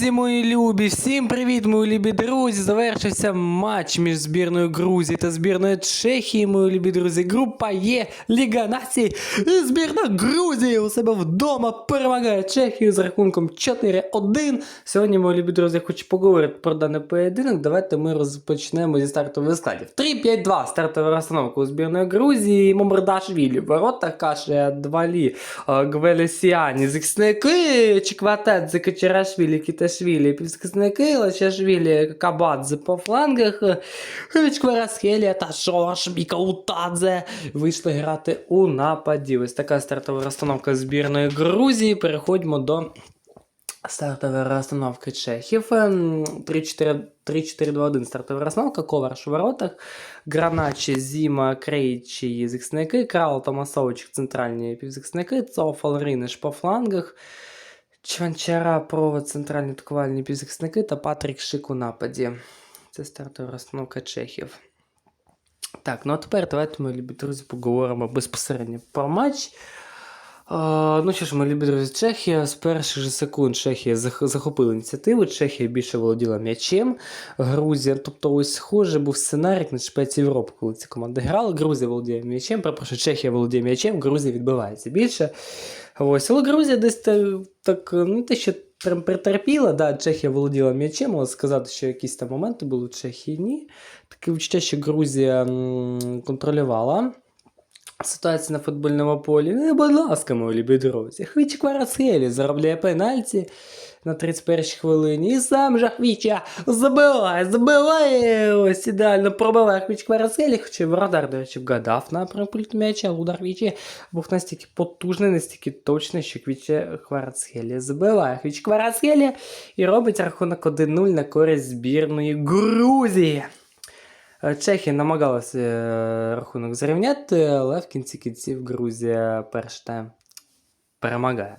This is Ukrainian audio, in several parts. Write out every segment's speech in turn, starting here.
Друзі мої любі, всім привіт, мої любі друзі. Завершився матч між збірною Грузії та збірною Чехії, мої любі друзі. Група Є, Ліга Націй. І збірна Грузії у себе вдома перемагає Чехію з рахунком 4-1. Сьогодні, мої любі друзі, я хочу поговорити про даний поєдинок. Давайте ми розпочнемо зі стартових складів. 3-5-2 стартова розстановка у збірної Грузії. Момрдашвілі, ворота Каші, Двалі, Гвелесіані, захисники, Чекватет, Качарашвілі, Кіташвілі, півзахисники, Лачашвілі, Кабадзе по флангах, Кварасхелія та Шош Мікаутадзе вийшли грати у нападі. Ось така стартова розстановка збірної Грузії. Переходимо до стартової розстановки Чехів. Ем, 3-4 3-4-2-1 стартова розстановка, Коварш у воротах, Граначі, Зіма, Крейчі, захисники, Крал, Томасович, центральні півзахисники, Цофал, Ринеш по флангах, Чванчара, Провод, центральні атакувальні півзахисники та Патрік Шик у нападі. Це стартова розстановка Чехів. Так, ну а тепер давайте, мої любі друзі, поговоримо безпосередньо про матч. Ну що ж, мої любі друзі, Чехія з перших же секунд Чехія захопила ініціативу, Чехія більше володіла м'ячем. Грузія, тобто ось схоже був сценарій на чемпіонаті Європи, коли ці команди грали. Грузія володіє м'ячем, перепрошую, Чехія володіє м'ячем, Грузія відбивається більше. Ось, але Грузія десь так, ну те, що притерпіла, да, Чехія володіла м'ячем, але сказати, що якісь там моменти були у Чехії, ні. Таке відчуття, що Грузія контролювала ситуацію на футбольному полі. Ну, будь ласка, мої любі друзі. Хвіч Кварацхелі заробляє пенальті на 31-й хвилині. І сам же Хвіча забиває, забиває. Ось ідеально пробиває Хвіч Кварацхелі, хоча воротар, до речі, вгадав на м'яча, але удар Хвічі був настільки потужний, настільки точний, що Хвіч Кварацхелі забиває. Хвіч Кварацхелі і робить рахунок 1-0 на користь збірної Грузії. Е, Чехія намагалася е, рахунок зрівняти, але в кінці кінців Грузія перший тайм перемагає.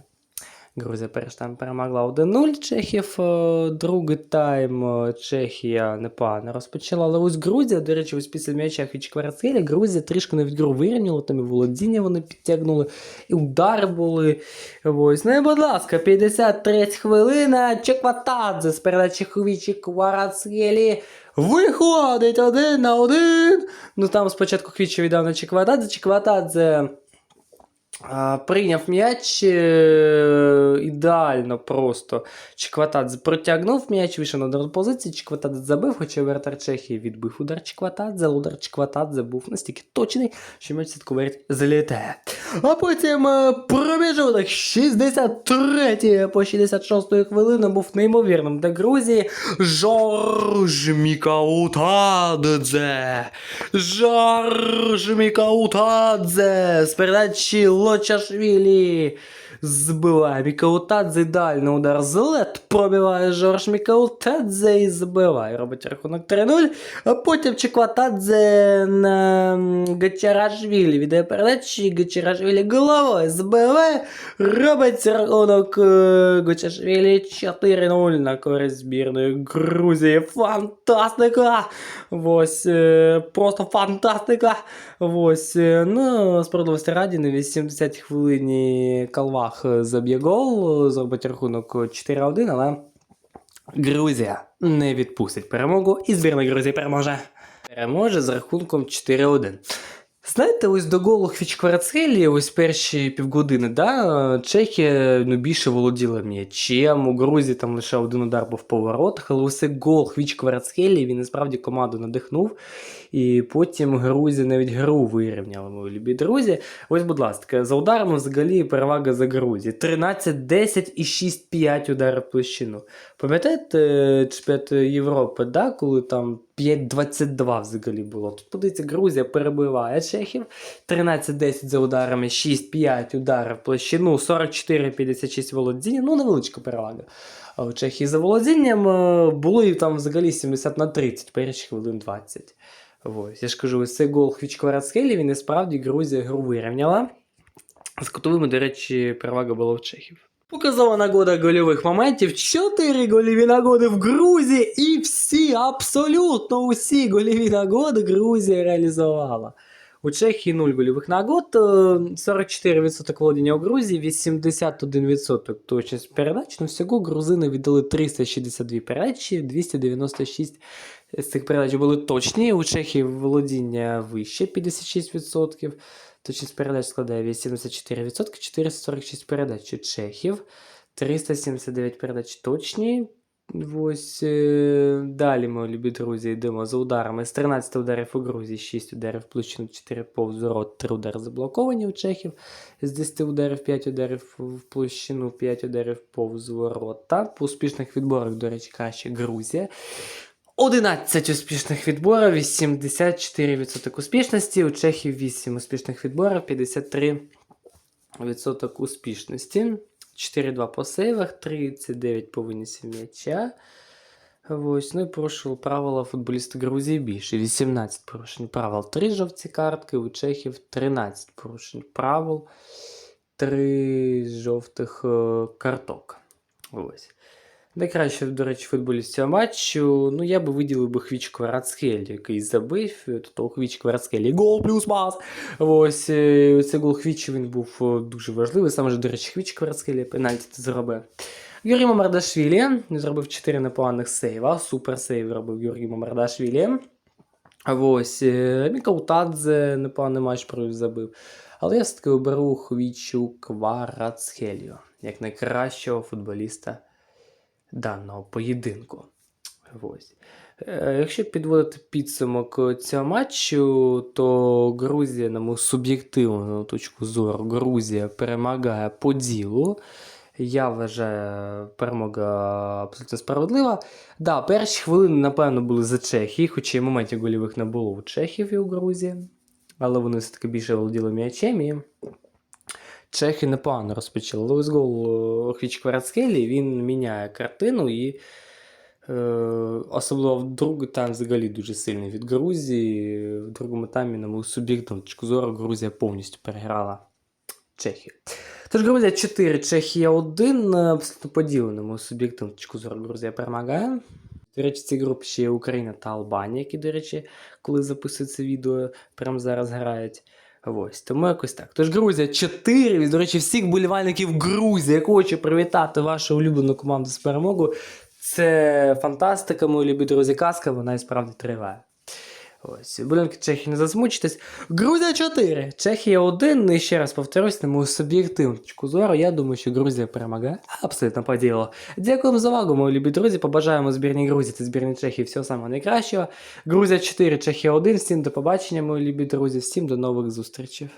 Грузія перший тайм перемогла 1-0 Чехів. е, Другий тайм е, Чехія непогано розпочала. Але ось Грузія, до речі, ось після м'яча Хічкварацхеля, Грузія трішки навіть гру вирівняла, там і володіння вони підтягнули, і удари були. Ось, ну і будь ласка, 53 хвилина. Чекватадзе з передачі Хвічі Кварацхелі. Виходить один на один. Ну там спочатку Хвічі віддав на Чекватадзе. Чекватадзе прийняв м'яч ідеально просто. Чекватадзе протягнув м'яч, вийшов на другу позицію. Чекватадзе забив, хоча вратар Чехії відбив удар Чекватадзе, удар Чекватадзе був настільки точний, що м'яч говорить, залітає. А потім е, 63 по 66 хвилину був неймовірним для Грузії. Жорж Мікаутадзе. Жорж Мікаутадзе з передачі Лочашвілі. Збиває Мікаутадзе ідеально удар з лед пробиває Жорж Мікаутадзе і забиває. Робить рахунок 3-0. А потім Чекватадзе на Гачарашвілі віддає передачі. Гачарашвілі головою збиває. Робить рахунок е, Гачарашвілі 4-0 на користь збірної Грузії. Фантастика! Ось е, просто фантастика! Ось, е, ну, справедливості раді на 80 хвилині Калвах заб'є гол, зробить рахунок 4-1, але Грузія не відпустить перемогу, і збірна Грузії переможе. Переможе з рахунком 4-1. Знаєте, ось до голу Хвічкварацхелі, ось перші півгодини, да, Чехія ну, більше володіла м'ячем, у Грузії там лише один удар був по воротах, але ось гол Хвічкварацхелі, він насправді команду надихнув. І потім Грузія навіть гру вирівняла, мої любі друзі. Ось, будь ласка, за ударами взагалі перевага за Грузії. 13-10 і 6-5 удари в площину. Пам'ятаєте е, чемпіонат Європи, да, коли там 5-22 взагалі було? Тут подивіться, Грузія перебиває Чехів. 13-10 за ударами, 6-5 ударів площину, 44-56 володіння. Ну, невеличка перевага. А у Чехії за володінням е, було і там взагалі 70 на 30, перші хвилин 20. Ось, я ж кажу, ось цей гол Хвічкварацхелі, він і справді Грузія гру вирівняла. З кутовими, до речі, перевага була в Чехів. Показова нагода гольових моментів. Чотири гольові нагоди в Грузії, і всі, абсолютно усі гольові нагоди Грузія реалізувала. У Чехії 0 гольових нагод, е, 44% володіння у Грузії, 81% точність передач. Ну, всього грузини віддали 362 передачі, 296 з цих передач були точні. У Чехії володіння вище 56%. Точність передач складає 84%, 446 передач у чехів, 379 передач точні. Ось е, далі, мої любі друзі, йдемо за ударами. З 13 ударів у Грузії, 6 ударів площину, 4 повз ворот, 3 удари заблоковані у чехів. З 10 ударів, 5 ударів в площину, 5 ударів повз ворота. По успішних відборах, до речі, краще Грузія. 11 успішних відборів, 84% успішності. У Чехів 8 успішних відборів, 53% успішності. 4-2 по сейвах, 39 по винесі м'яча. Ось, ну і порушили правила футболісти Грузії більше. 18 порушень правил, 3 жовті картки, у Чехів 13 порушень правил, 3 жовтих е, карток. Ось. Найкраще, до речі, футболіст цього матчу. Ну, я би виділив би Хвічко Рацхель, який забив. Тобто Хвічко Рацхель гол плюс пас. Ось е, цей гол Хвічі він був е, дуже важливий. Саме ж, до речі, Хвічко Рацхель пенальті зробив. Юрій Мамардашвілі зробив 4 непоганих сейва. Супер сейв робив Юрій Мамардашвілі. Ось е, Мікаутадзе непоганий матч провів забив. Але я все-таки оберу Хвічу Кварацхелію як найкращого футболіста даного поєдинку. Ось. Е, Якщо підводити підсумок цього матчу, то Грузія, на мою суб'єктивну точку зору, Грузія перемагає по ділу. Я вважаю, перемога абсолютно справедлива. Да, перші хвилини, напевно, були за Чехії, хоча й моментів гольових не було у Чехів і у Грузії. Але вони все-таки більше володіли м'ячем і Чехи непогано розпочали. Ось гол Хвіч Кварацхелі, він міняє картину і е, особливо в другий тайм взагалі дуже сильний від Грузії. В другому таймі, на мою суб'єктивну точку зору, Грузія повністю переграла Чехію. Тож Грузія 4, Чехія 1, абсолютно поділеному суб'єктивну точку зору Грузія перемагає. До речі, цій групі ще є Україна та Албанія, які, до речі, коли записують це відео, прямо зараз грають. Ось, тому якось так. Тож Грузія 4. До речі, всіх болівальників Грузії, я хочу привітати вашу улюблену команду з перемогою. Це фантастика, мої любі друзі, казка, вона і справді триває. Ось, Будинки Чехії не засмучитесь. Грузія 4, Чехія 1. І ще раз повторюсь, на мою суб'єктивну точку зору, я думаю, що Грузія перемагає абсолютно по ділу. Дякуємо за увагу, мої любі друзі. Побажаємо збірній Грузії та збірній Чехії всього самого найкращого. Грузія 4, Чехія 1. Всім до побачення, мої любі друзі. Всім до нових зустрічей.